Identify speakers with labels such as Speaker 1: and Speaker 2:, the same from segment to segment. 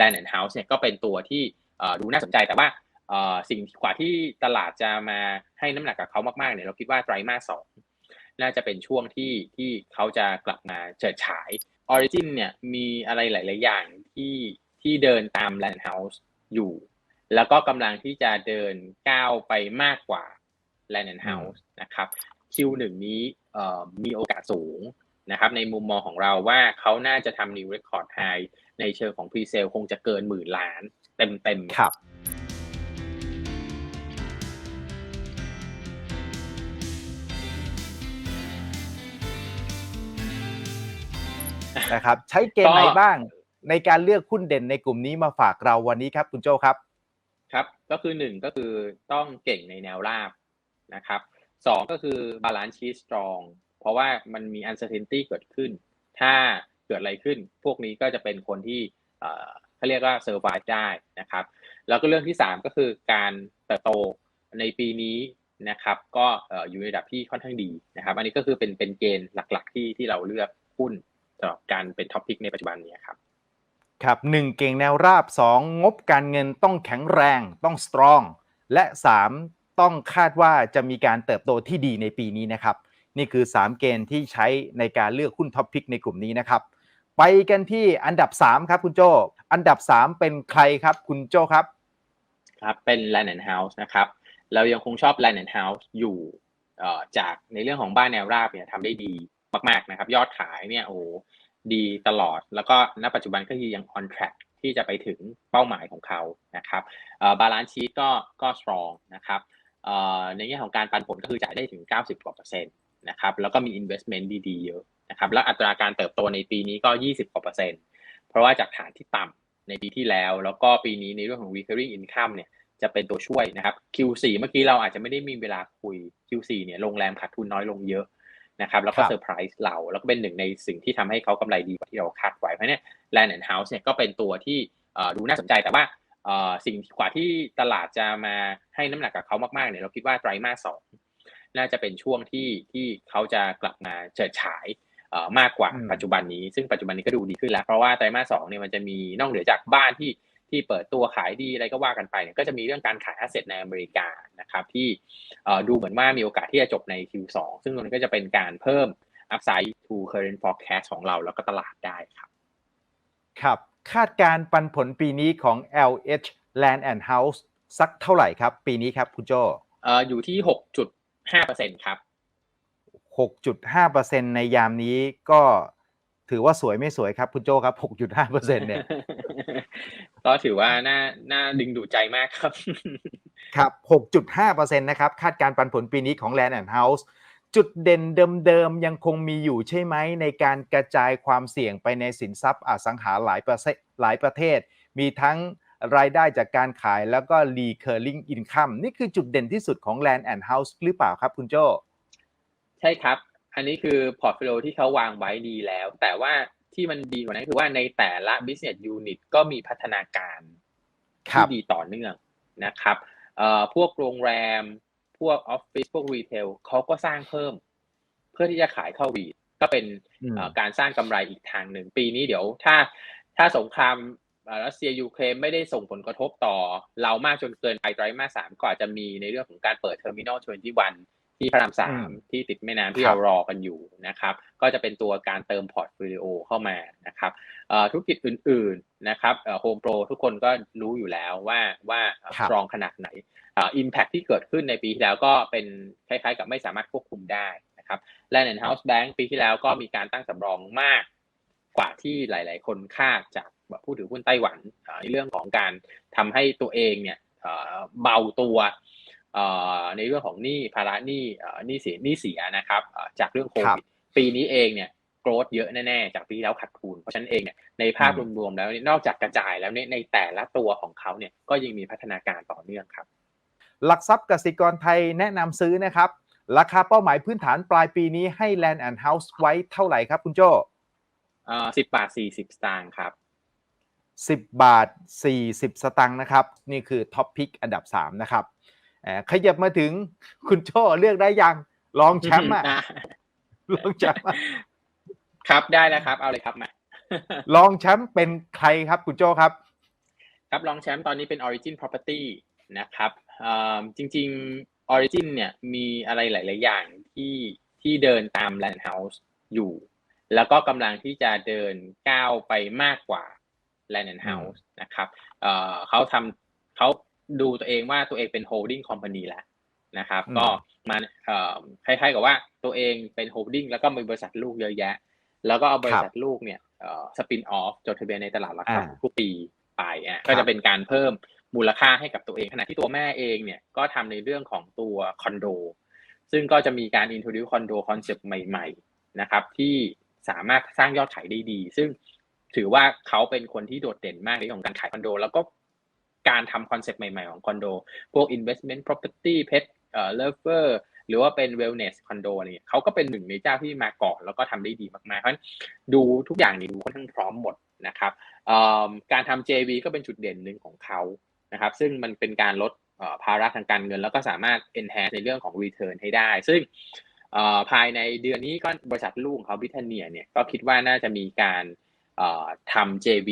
Speaker 1: Land and House เนี่ยก็เป็นตัวที่ดูน่าสนใจแต่ว่าสิ่งกว่าที่ตลาดจะมาให้น้ำหนักกับเขามากๆเนี่ยเราคิดว่าไตรมาสสองน่าจะเป็นช่วงที่ที่เขาจะกลับมาเฉิดฉาย Origin เนี่ยมีอะไรหลาย ๆ อย่างที่ที่เดินตาม Land House อยู่ แล้วก็กำลังที่จะเดินก้าวไปมากกว่า Land and House นะครับ Q1 นี้มีโอกาสสูง นะครับในมุมมองของเราว่าเขาน่าจะทำ new record high ในเชิงของ pre-sale คงจะเกินหมื่นล้านเต็มๆ
Speaker 2: ครับนะครับใช้เกณฑ์ไหนบ้างในการเลือกหุ้นเด่นในกลุ่มนี้มาฝากเราวันนี้ครับคุณโจครับ
Speaker 1: ครับ ก็คือหนึ่งก็คือต้องเก่งในแนวราบนะครับสองก็คือบาลานซ์ชีสตรอง เพราะว่ามันมี uncertainty เกิดขึ้น ถ้าเกิดอะไรขึ้น พวกนี้ก็จะเป็นคนที่เขาเรียกว่า survive ได้นะครับ แล้วก็เรื่องที่ 3 ก็คือการเติบโตในปีนี้นะครับ ก็อยู่ในระดับที่ค่อนข้างดีนะครับ อันนี้ก็คือเป็นเป็นเกณฑ์หลักๆ ที่ที่เราเลือกหุ้นสำหรับการเป็นท็อปพิกในปัจจุบันนี้ครับ
Speaker 2: ครับหนึ่งเก่งแนวราบ 2 งบการเงินต้องแข็งแรงต้องสตรอง และ 3 ต้องคาดว่าจะมีการเติบโตที่ดีในปีนี้นะครับ นี่คือ 3 เกณฑ์ที่ใช้ในการเลือกหุ้นท็อปพิกในกลุ่มนี้นะครับ ไปกันที่อันดับ 3 ครับคุณโจอันดับ 3 เป็นใครครับคุณโจครับ
Speaker 1: ครับเป็น Land and House นะครับ เรายังคงชอบ Land and House อยู่จากในเรื่องของบ้านแนวราบเนี่ยทำได้ดีมากๆนะครับ ยอดขายเนี่ยโอ้ดีตลอด แล้วก็ณปัจจุบันก็ยัง on track ที่จะไปถึงเป้าหมายของเขานะครับบาลานซ์ชีตก็ก็ strong นะครับในแง่ของการปันผลก็คือจ่ายได้ถึง 90กว่าเปอร์เซ็นต์ นะครับแล้วก็มี investment ดีๆเยอะนะครับแล้วอัตราการเติบโตในปีนี้ก็ 20กว่าเปอร์เซ็นต์เพราะว่าจากฐานที่ต่ำในปีที่แล้ว แล้วก็ปีนี้ในเรื่องของ recurring income เนี่ยจะเป็นตัวช่วยนะครับ Q4 เมื่อกี้เราอาจจะไม่ได้มีเวลาคุย Q4 เนี่ยโรงแรมขาดทุนน้อยลงเยอะนะครับแล้วก็เซอร์ไพรส์เรา แล้วก็เป็นหนึ่งในสิ่งที่ทำให้เขากำไรดีกว่าที่เราคาดไว้ เพราะเนี่ย Land and House เนี่ยก็เป็นตัวที่ดูน่าสนใจแต่ว่าสิ่งกว่าที่ตลาดจะมาให้น้ำหนักกับเขามากๆเนี่ยเราคิดว่าไตรมาสสอง น่าจะเป็นช่วงที่ที่เขาจะกลับมาเฉิดฉายมากกว่าปัจจุบันนี้ ซึ่งปัจจุบันนี้ก็ดูดีขึ้นแล้ว เพราะว่าไตรมาสสองเนี่ยมันจะมีนอกเหนือจากบ้านที่ที่เปิดตัวขายดีอะไรก็ว่ากันไปเนี่ยก็จะมีเรื่องการขายแอสเซทในอเมริกานะครับที่ดูเหมือนว่ามีโอกาสที่จะจบใน Q2 ซึ่งตรงนี้ก็จะเป็นการเพิ่ม upside to current forecast ของเราแล้วก็ตลาดได้ครับ
Speaker 2: ครับ คาดการปันผลปีนี้ของ LH Land and House สักเท่าไหร่ครับ ปีนี้ครับคุณโจ
Speaker 1: อยู่ที่ 6.5%ครับ
Speaker 2: 6.5%ในยามนี้ก็ถือว่าสวยไม่สวยครับ คุณโจครับ 6.5%เนี่ย
Speaker 1: ก็ถือว่าน่าน่าดึงดูใจมากครับ
Speaker 2: ครับ 6.5%นะครับ คาดการปันผลปีนี้ของ Land and House จุดเด่นเดิมๆยังคงมีอยู่ใช่ไหมในการกระจายความเสี่ยงไปในสินทรัพย์อสังหาหลายประเทศหลายประเทศ มีทั้ง รายได้จากการขายแล้วก็ recurring income นี่คือจุดเด่นที่สุดของ Land and House หรือเปล่าครับคุณโจ
Speaker 1: ใช่ครับ อันนี้คือพอร์ตโฟลิโอที่เขาวางไว้ดีแล้ว แต่ว่าที่มันดีกว่านั้นคือว่าในแต่ละ business unit ก็มีพัฒนาการที่ดีต่อเนื่องนะครับพวกโรงแรม พวกออฟฟิศพวกรีเทลเขาก็สร้างเพิ่ม เพื่อที่จะขายเข้าวีดก็เป็นการสร้างกำไรอีกทางหนึ่งปีนี้เดี๋ยวถ้าถ้าสงคราม รัสเซียยูเครนไม่ได้ส่งผลกระทบต่อ เรามากจนเกินไปไตรมาสสามก็อาจจะมีในเรื่องของการเปิดเทอร์มินอลทเวนตี้วันที่พระรามสามที่ติดแม่น้ำที่เรารอกันอยู่นะครับ ก็จะเป็นตัวการเติมพอร์ตโฟลิโอเข้ามานะครับธุรกิจอื่นๆนะครับโฮมโปรทุกคนก็รู้อยู่แล้วว่าว่าสตรองขนาดไหนอิมแพคที่เกิดขึ้นในปีที่แล้วก็เป็นคล้ายๆ กับไม่สามารถควบคุมได้นะครับแลนด์เฮาส์แบงก์ปีที่แล้วก็มีการตั้งสำรองมากกว่าที่หลาย ๆ คนคาดจาก ผู้ถือหุ้นไต้หวันในเรื่องของการทำให้ตัวเองเนี่ยเบาตัวในเรื่องของหนี้ภาระหนี้หนี้เสียหนี้เสียนะครับจากเรื่องโควิดปีนี้เองเนี่ยโกรธเยอะแน่ๆจากปีแล้วขัดทุนเพราะฉะนั้นเองเนี่ยในภาพรวมๆแล้วนอกจากกระจายแล้วในแต่ละตัวของเขาเนี่ยก็ยังมีพัฒนาการต่อเนื่องครับ
Speaker 2: หลักทรัพย์กสิกรไทยแนะนำซื้อนะครับ ราคาเป้าหมายพื้นฐานปลายปีนี้ให้ Land and House ไว้เท่าไหร่ครับคุณโจ
Speaker 1: สิบบาทสี่สิบสตางค์ครับ
Speaker 2: 10 บาท 40 สตางค์นะครับ นี่คือท็อปพิกอันดับ 3 นะครับขยับมาถึงคุณโจ้เลือกได้ยังลองแชมป์อะลองแชมป์
Speaker 1: ครับได้แล้วครับ เอาเลยครับมา
Speaker 2: ลองแชมป์เป็นใครครับคุณโจ้ครับ
Speaker 1: ครับรองแชมป์ตอนนี้เป็น Origin Property นะครับอ่าจริง ๆ Origin เนี่ยมีอะไรหลาย ๆ อย่างที่ที่เดินตาม Land House อยู่ แล้วก็กำลังที่จะเดินก้าวไปมากกว่า Land and House นะครับเอ่อเขาทำเขาดูตัวเองว่าตัวเองเป็น holding company แล้วนะครับ
Speaker 2: อืม
Speaker 1: ก็มาเอ่อคล้ายๆกับว่าตัวเองเป็น holding แล้วก็มีบริษัทลูกเยอะแยะ แล้วก็เอาบริษัทลูกเนี่ยเอ่อสปินออฟจดทะเบียนในตลาดหลักทรัพย์
Speaker 2: อ่า
Speaker 1: ทุกปีไปอะ
Speaker 2: ครับ
Speaker 1: ก็จะเป็นการเพิ่มมูลค่าให้กับตัวเองขณะที่ตัวแม่เองเนี่ยก็ทำในเรื่องของตัวคอนโดซึ่งก็จะมีการ introduce คอนโดคอนเซปต์ใหม่ ๆ นะครับ ที่สามารถสร้างยอดขายได้ดี ซึ่ง ถือว่าเขาเป็นคนที่โดดเด่นมากในเรื่องของการขายคอนโด แล้วก็การทำคอนเซปต์ใหม่ ๆ ของคอนโด พวก investment property pet เอ่อ lover หรือว่าเป็น wellness คอนโดอะไรเนี่ยเขาก็เป็นหนึ่งในเจ้าที่มาก่อน แล้วก็ทำได้ดีมากๆ เพราะฉะนั้นดูทุกอย่างนี่ดูค่อนข้างพร้อมหมดนะครับการทำ JV ก็เป็นจุดเด่นหนึ่งของเขานะครับ ซึ่งมันเป็นการลดภาระทางการเงิน แล้วก็สามารถ enhance ในเรื่องของ return ให้ได้ ซึ่งภายในเดือนนี้ก็บริษัทลูกของเขาบิทเนียเนี่ยก็คิดว่าน่าจะมีการ ทำ JV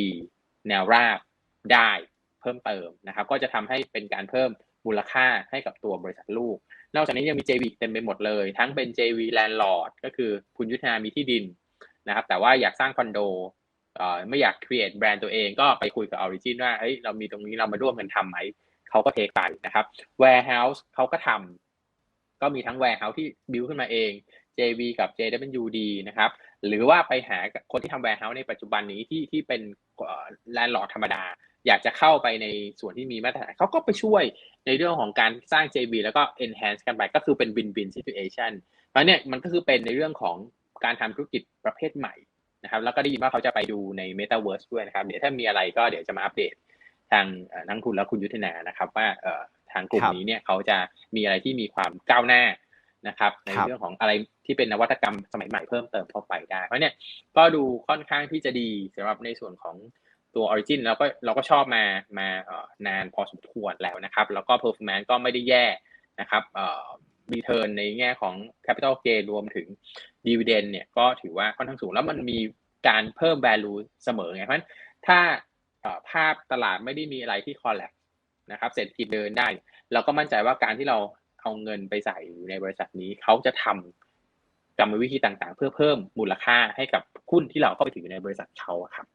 Speaker 1: แนวราบได้เพิ่มเติมนะครับ ก็จะทำให้เป็นการเพิ่มมูลค่าให้กับตัวบริษัทลูก นอกจากนี้ยังมี JV เต็มไปหมดเลย ทั้งเป็น JV Landlord ก็คือคุณยุทธนามีที่ดินนะครับ แต่ว่าอยากสร้างคอนโดไม่อยาก create แบรนด์ตัวเองก็ไปคุยกับ Origin ว่าเฮ้ยเรามีตรงนี้เรามาร่วมกันทำไหมเขาก็เทคไปนะครับ Warehouse เขาก็ทำก็มีทั้ง Warehouse ที่ build ขึ้นมาเอง JV กับ JWD นะครับ หรือว่าไปหาคนที่ทำ Warehouse ในปัจจุบันนี้ที่ที่เป็นแลนด์ลอร์ดธรรมดา อยากจะเข้าไปในส่วนที่มีมาตรฐานเขาก็ไปช่วยในเรื่องของการสร้าง JV แล้วก็ enhance กันไปก็คือเป็น win-win situation เพราะเนี่ยมันก็คือเป็นในเรื่องของการทำธุรกิจประเภทใหม่นะครับแล้วก็ได้ยินว่าเขาจะไปดูใน Metaverse ด้วยนะครับเดี๋ยวถ้ามีอะไรก็เดี๋ยวจะมาอัปเดตทางนักทุนและคุณยุทธนานะครับ ว่าทางกลุ่มนี้เนี่ยเขาจะมีอะไรที่มีความก้าวหน้า นะครับใน
Speaker 2: ครับ
Speaker 1: เรื่องของอะไรที่เป็นนวัตกรรมสมัยใหม่เพิ่มเติมเข้าไปได้ เพราะเนี่ยก็ดูค่อนข้างที่จะดีสำหรับในส่วนของตัว Origin แล้วก็เราก็ชอบมามาเอ่อนานพอสมควรแล้วนะครับ แล้วก็ performance ก็ไม่ได้แย่นะครับเอ่อ return ในแง่ของ capital gain รวมถึง dividend เนี่ยก็ถือว่าค่อนข้างสูง แล้วมันมีการเพิ่ม value เสมอไงเพราะฉะนั้นถ้าเอ่อภาพตลาดไม่ได้มีอะไรที่ collapse นะครับเศรษฐกิจเดินได้ เราก็มั่นใจว่าการที่เรา เอาเงินไปใส่อยู่ในบริษัทนี้เขาจะทำกรรมวิธีต่างๆ เพื่อเพิ่มมูลค่าให้กับหุ้นที่เราเข้าไปถือในบริษัทเขาอะครับ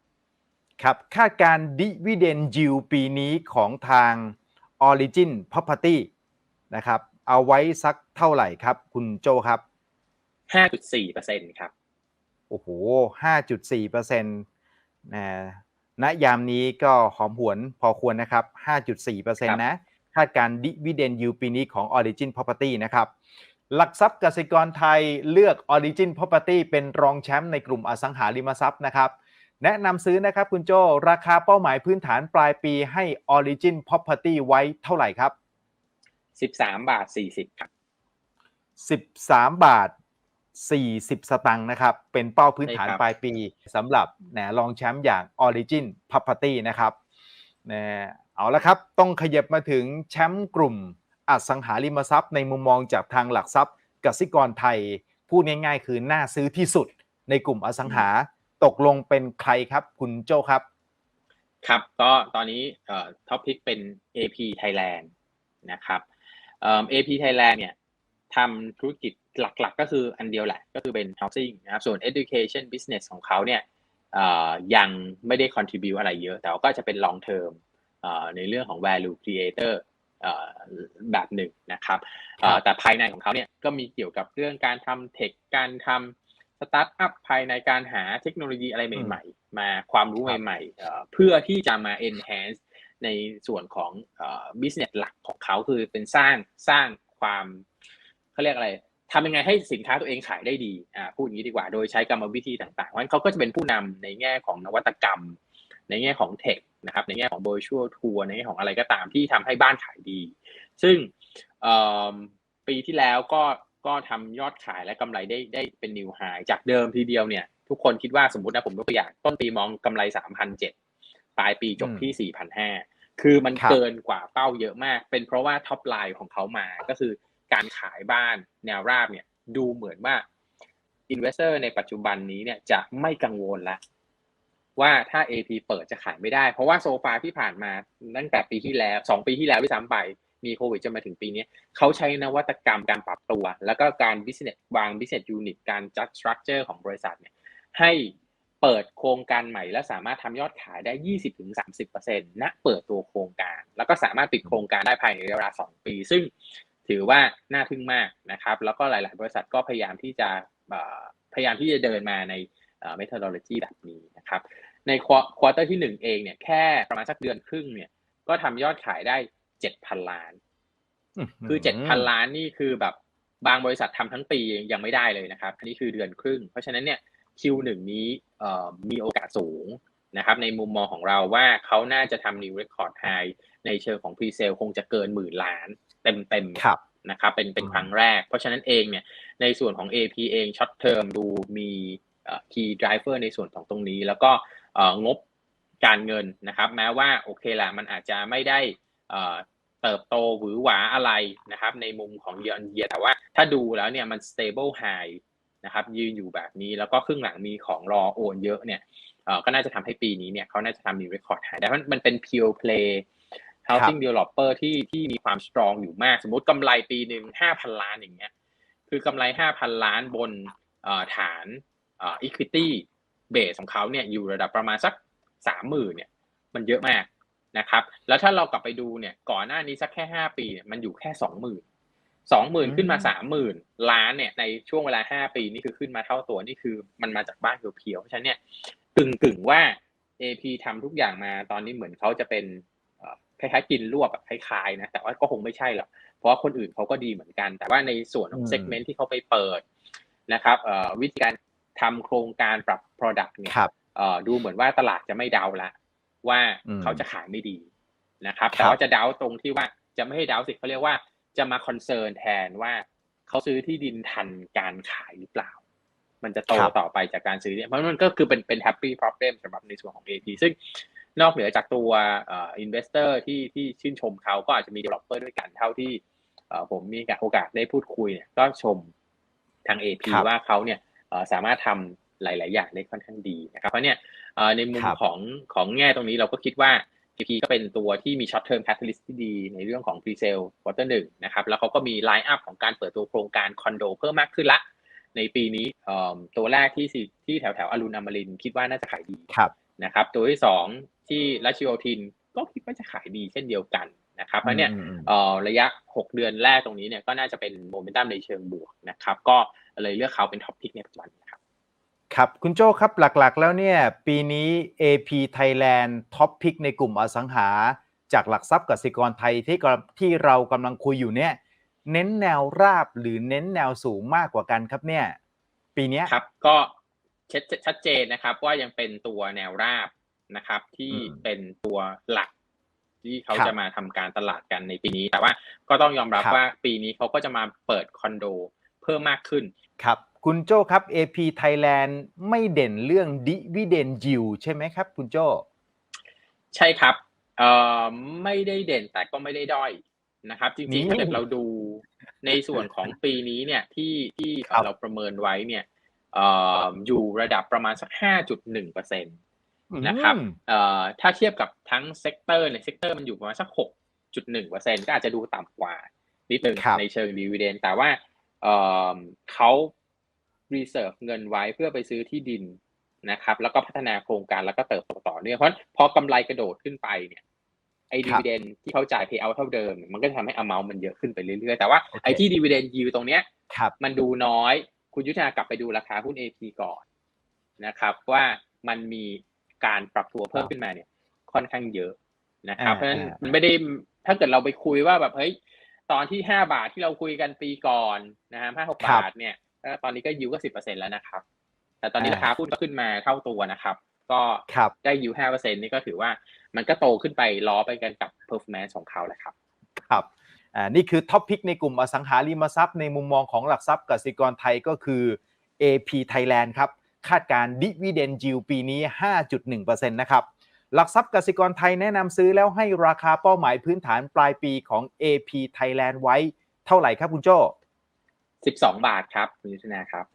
Speaker 2: ครับคาดการดิวิเดนยิวปีนี้ของทาง Origin Property นะครับ เอาไว้สักเท่าไหร่ครับ คุณโจครับ
Speaker 1: 5.4%ครับ
Speaker 2: โอ้โห 5.4%นะณยามนี้ก็หอมหวนพอควรนะครับ 5.4%นะ คาดการดิวิเดนยิวปีนี้ของ Origin Property นะครับหลักทรัพย์กสิกรไทยเลือก Origin Property เป็นรองแชมป์ในกลุ่มอสังหาริมทรัพย์นะครับแนะนำซื้อนะครับคุณโจราคาเป้าหมายพื้นฐานปลายปีให้ Origin Property ไว้เท่าไหร่ครับ
Speaker 1: 13 บาท 40 ครับ
Speaker 2: 13 บาท 40 สตังค์นะครับ เป็นเป้าพื้นฐาน
Speaker 1: ใช่ครับ
Speaker 2: ปลายปีสำหรับแหนรองแชมป์อย่าง Origin Property นะครับนะ เอาละครับ ต้องขยับมาถึงแชมป์กลุ่มอสังหาริมทรัพย์ในมุมมองจากทางหลักทรัพย์กสิกรไทย พูดง่ายๆ คือน่าซื้อที่สุดในกลุ่มอสังหาตกลงเป็นใครครับ คุณโจครับ
Speaker 1: ครับก็ตอนนี้เอ่อท็อปพิกเป็น AP Thailand นะครับเอ่อ AP Thailand เนี่ยทำธุรกิจหลักๆ ก็คืออันเดียวแหละ ก็คือเป็น housing นะครับส่วน education business ของเขาเนี่ยเอ่อยังไม่ได้ contribute อะไรเยอะ แต่ว่าก็จะเป็น long term เอ่อ ในเรื่องของ value creator เอ่อแบบหนึ่งนะครับเอ่อแต่ภายในของเขาเนี่ยก็มีเกี่ยวกับเรื่องการทำเทคการทำสตาร์ทอัพภายในการหาเทคโนโลยีอะไรใหม่ ๆ มาความรู้
Speaker 2: ครับ
Speaker 1: ใหม่ๆเอ่อเพื่อที่จะมา enhance ในส่วนของเอ่อ business หลักของเขาคือเป็นสร้างสร้างความเขาเรียกอะไรทำยังไงให้สินค้าตัวเองขายได้ดีอ่าพูดอย่างนี้ดีกว่าโดยใช้กรรมวิธีต่างๆเพราะฉะนั้นเขาก็จะเป็นผู้นำในแง่ของนวัตกรรม ในแง่ของเทค นะครับในแง่ของ virtual tour ในแง่ของอะไรก็ตามที่ทำให้บ้านขายดี ซึ่งเอ่อปีที่แล้วก็ก็ทำยอดขายและกำไรได้ได้เป็นนิวไฮจากเดิมทีเดียวเนี่ยทุกคนคิดว่าสมมตินะผมยกตัวอย่างต้นปีมองกำไร3,007ปลายปีจบที่4,500คือมัน
Speaker 2: ครับ
Speaker 1: เกินกว่าเป้าเยอะมาก เป็นเพราะว่าท็อปไลน์ของเขามาก็คือการขายบ้านแนวราบเนี่ยดูเหมือนว่าอินเวสเตอร์ในปัจจุบันนี้เนี่ยจะไม่กังวลละ ว่าถ้า AP เปิดจะขายไม่ได้ เพราะว่าโซฟาที่ผ่านมาตั้งแต่ปีที่แล้วสองปีที่แล้วด้วยซ้ำไปมีโควิดจนมาถึงปีนี้เขาใช้นวัตกรรมการปรับตัว แล้วก็การ business วาง business unit การจัด structure ของบริษัทเนี่ยให้เปิดโครงการใหม่ และสามารถทำยอดขายได้ 20-30%ณเปิดตัวโครงการ แล้วก็สามารถปิดโครงการได้ภายในเวลา 2 ปี ซึ่งถือว่าน่าทึ่งมากนะครับ แล้วก็หลาย ๆ บริษัทก็พยายามที่จะพยายามที่จะเดินมาใน methodology แบบนี้นะครับ ในควอเตอร์ที่ 1 เองเนี่ยแค่ประมาณสักเดือนครึ่งเนี่ยก็ทำยอดขายได้7,000ล้าน คือ7,000ล้านนี่คือแบบบางบริษัททำทั้งปียังไม่ได้เลยนะครับ อันนี้คือเดือนครึ่ง เพราะฉะนั้นเนี่ย Q1 นี้มีโอกาสสูงนะครับในมุมมองของเราว่าเขาน่าจะทำ new record high ในเชิงของ pre sale คงจะเกินหมื่นล้านเต็มเต็มนะครับเป็นเป็นครั้งแรก เพราะฉะนั้นเองเนี่ยในส่วนของ AP เอง short term ดูมี key driver ในส่วนของตรงนี้ แล้วก็งบการเงินนะครับ แม้ว่าโอเคแหละมันอาจจะไม่ได้เติบโตหวือหวาอะไรนะครับ ในมุมของ year on year แต่ว่าถ้าดูแล้วเนี่ยมัน stable high นะครับยืนอยู่แบบนี้แล้วก็ครึ่งหลังมีของรอโอนเยอะเนี่ยก็น่าจะทำให้ปีนี้เนี่ยเขาน่าจะทำมี record high แต่มันเป็น pure play housing developer ที่ที่มีความ strong อยู่มาก สมมติกำไรปีหนึ่ง5,000ล้านอย่างเงี้ยคือกำไร5,000ล้านบนฐาน equity base ของเขาเนี่ยอยู่ระดับประมาณสัก30,000เนี่ยมันเยอะมากนะครับ แล้วถ้าเรากลับไปดูเนี่ยก่อนหน้านี้สักแค่5ปีเนี่ยมันอยู่แค่20,000สองหมื่นขึ้นมาสามหมื่นล้านเนี่ยในช่วงเวลาห้าปีนี่คือขึ้นมาเท่าตัวนี่คือมันมาจากบ้านเพียวๆเพราะฉะนั้นเนี่ยกึ่งกึ่งว่า AP ทำทุกอย่างมาตอนนี้เหมือนเขาจะเป็นคล้ายๆกินรวบแบบคล้ายๆนะแต่ว่าก็คงไม่ใช่หรอกเพราะว่าคนอื่นเขาก็ดีเหมือนกัน แต่ว่าในส่วนของเซกเมนต์ที่เขาไปเปิดนะครับวิธีการ ทำโครงการปรับ Product เนี่ยดูเหมือนว่าตลาดจะไม่เดาละ ว่าเขาจะขายไม่ดีนะครับ แต่ว่าจะเดาตรงที่ว่าจะไม่ให้เดาสิเขาเรียกว่าจะมาคอนเซิร์นแทนว่าเขาซื้อที่ดินทันการขายหรือเปล่า มันจะโตต่อไปจากการซื้อเนี่ยเพราะมันก็คือเป็นเป็นแฮปปี้ problem สำหรับในส่วนของ AP ซึ่งนอกเหนือจากตัวอินเวสเตอร์ที่ที่ชื่นชมเขาก็อาจจะมี developer ด้วยกันเท่าที่ผมมีโอกาสได้พูดคุยเนี่ยก็ชมทาง AP ว่าเขาเนี่ย สามารถทำหลาย ๆ อย่างได้ค่อนข้างดีนะครับ เพราะเนี่ยในมุมของของแง่ตรงนี้เราก็คิดว่า PP ก็เป็นตัวที่มี short term catalyst ที่ดีในเรื่องของ pre sale quarter หนึ่งนะครับ แล้วเขาก็มี line up ของการเปิดตัวโครงการคอนโดเพิ่มมากขึ้นละ ในปีนี้ตัวแรกที่ที่แถวแถวอรุณอมรินคิดว่าน่าจะขายดีนะครับ ตัวที่สองที่รัชโยธินก็คิดว่าจะขายดีเช่นเดียวกันนะครับ เพราะเนี่ยระยะ 6 เดือนแรกตรงนี้เนี่ยก็น่าจะเป็นโมเมนตัมในเชิงบวกนะครับ ก็ เลยเลือกเขาเป็นท็อปพิกในปัจจุบันครับ
Speaker 2: ครับคุณโจ้ครับหลักๆ แล้วเนี่ยปีนี้ AP Thailand ท็อปพิกในกลุ่มอสังหา จากหลักทรัพย์กสิกรไทยที่ที่เรากำลังคุยอยู่เนี่ยเน้นแนวราบหรือเน้นแนวสูงมากกว่ากันครับเนี่ยปีนี้
Speaker 1: ครับก็ชัดชัดเจนนะครับว่ายังเป็นตัวแนวราบนะครับ ที่เป็นตัวหลักที่เขาจะมาทำการตลาดกันในปีนี้ แต่ว่าก็ต้องยอมรับว่าปีนี้เขาก็จะมาเปิดคอนโด เพิ่มมากขึ้น
Speaker 2: ครับ คุณโจ้ครับ AP Thailand ไม่เด่นเรื่องดิวิเดนยิวใช่ไหมครับ คุณโจ้
Speaker 1: ใช่ครับเอ่อไม่ได้เด่นแต่ก็ไม่ได้ด้อยนะครับ จริงๆถ้าเกิดเราดูในส่วนของปีนี้เนี่ยที่ที่เราประเมินไว้เนี่ยเอ่ออยู่ระดับประมาณสักห้าจุดหนึ่งเปอร์เซ็นตนะครับเอ่อถ้าเทียบกับทั้งเซกเตอร์ในเซกเตอร์มันอยู่ประมาณสักหกจุดหนึ่งเปอร์เซ็นก็อาจจะดูต่ำกว่านิดนึงในเชิงดีเวเดนแต่ว่า เอ่อเขารีเซิร์ฟเงินไว้เพื่อไปซื้อที่ดินนะครับ แล้วก็พัฒนาโครงการแล้วก็เติบโตต่อเนื่องเพราะพอกำไรกระโดดขึ้นไปเนี่ยไอ้ดีเวเดนที่เขาจ่ายเพย์เอาเท่าเดิม มันก็จะทำให้อเมามันเยอะขึ้นไปเรื่อยๆ แต่ว่าไอ้ที่ดีเวเดนยิวตรงเนี้ยมันดูน้อย คุณยุทธนากลับไปดูราคาหุ้น AP ก่อนนะครับ ว่ามันมีการปรับตัวเพิ่มขึ้นมาเนี่ย ค่อนข้างเยอะนะครับ เพราะฉะนั้นมันไม่ได้ถ้าเกิดเราไปคุยว่าแบบเฮ้ย ตอนที่ห้าบาทที่เราคุยกันปีก่อนนะฮะห้าหกบาทเนี่ยตอนนี้ก็ยิวก็สิบเปอร์เซ็นแล้วนะครับ แต่ตอนนี้ราคาหุ้นก็ขึ้นมาเท่าตัวนะครับ ก็ได้ยิวห้าเปอร์เซ็นนี่ก็ถือว่ามันก็โตขึ้นไปล้อไปกันกับ performance ของเขาแหละครับ
Speaker 2: ครับอ่านี่คือท็อปพิกในกลุ่มอสังหาริมทรัพย์ในมุมมองของหลักทรัพย์กสิกรไทยก็คือ AP Thailand ครับ คาดการดิวิเดนจิวปีนี้ 5.1%นะครับ หลักทรัพย์กสิกรไทยแนะนำซื้อแล้วให้ราคาเป้าหมายพื้นฐานปลายปีของ AP Thailand ไว้เท่าไหร่ครับคุณโจ้
Speaker 1: สิบสองบาทครับคุณยุทธนาครับ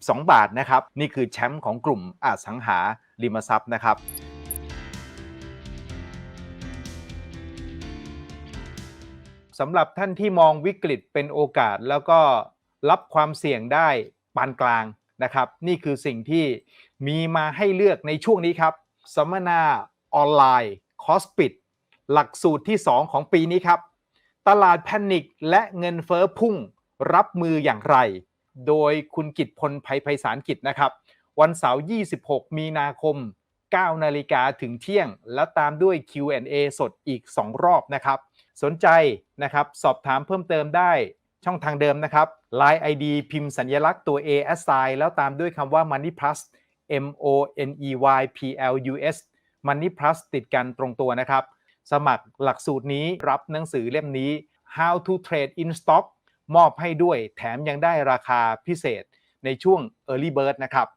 Speaker 2: 12 บาทนะครับ นี่คือแชมป์ของกลุ่มอสังหาริมทรัพย์นะครับ สำหรับท่านที่มองวิกฤตเป็นโอกาสแล้วก็รับความเสี่ยงได้ปานกลางนะครับ นี่คือสิ่งที่มีมาให้เลือกในช่วงนี้ครับ สัมมนาออนไลน์คอสปิดหลักสูตรที่ 2 ของปีนี้ครับ ตลาดแพนิคและเงินเฟอ้อพุ่งรับมืออย่างไร โดยคุณกิตพลภัยไพศาลกิจนะครับ วันเสาร์ 26 มีนาคม 9 นาฬิกาถึงเที่ยง แล้วตามด้วย Q&A สดอีก 2 รอบนะครับ สนใจนะครับสอบถามเพิ่มเติมได้ช่องทางเดิมนะครับ Line ID พิมพ์สัญลักษณ์ตัว A S I แล้วตามด้วยคำว่า Money Plus M O N E Y P L U S Money Plus ติดกันตรงตัวนะครับ สมัครหลักสูตรนี้รับหนังสือเล่มนี้ How to Trade in Stock มอบให้ด้วยแถมยังได้ราคาพิเศษในช่วง Early Bird นะครับ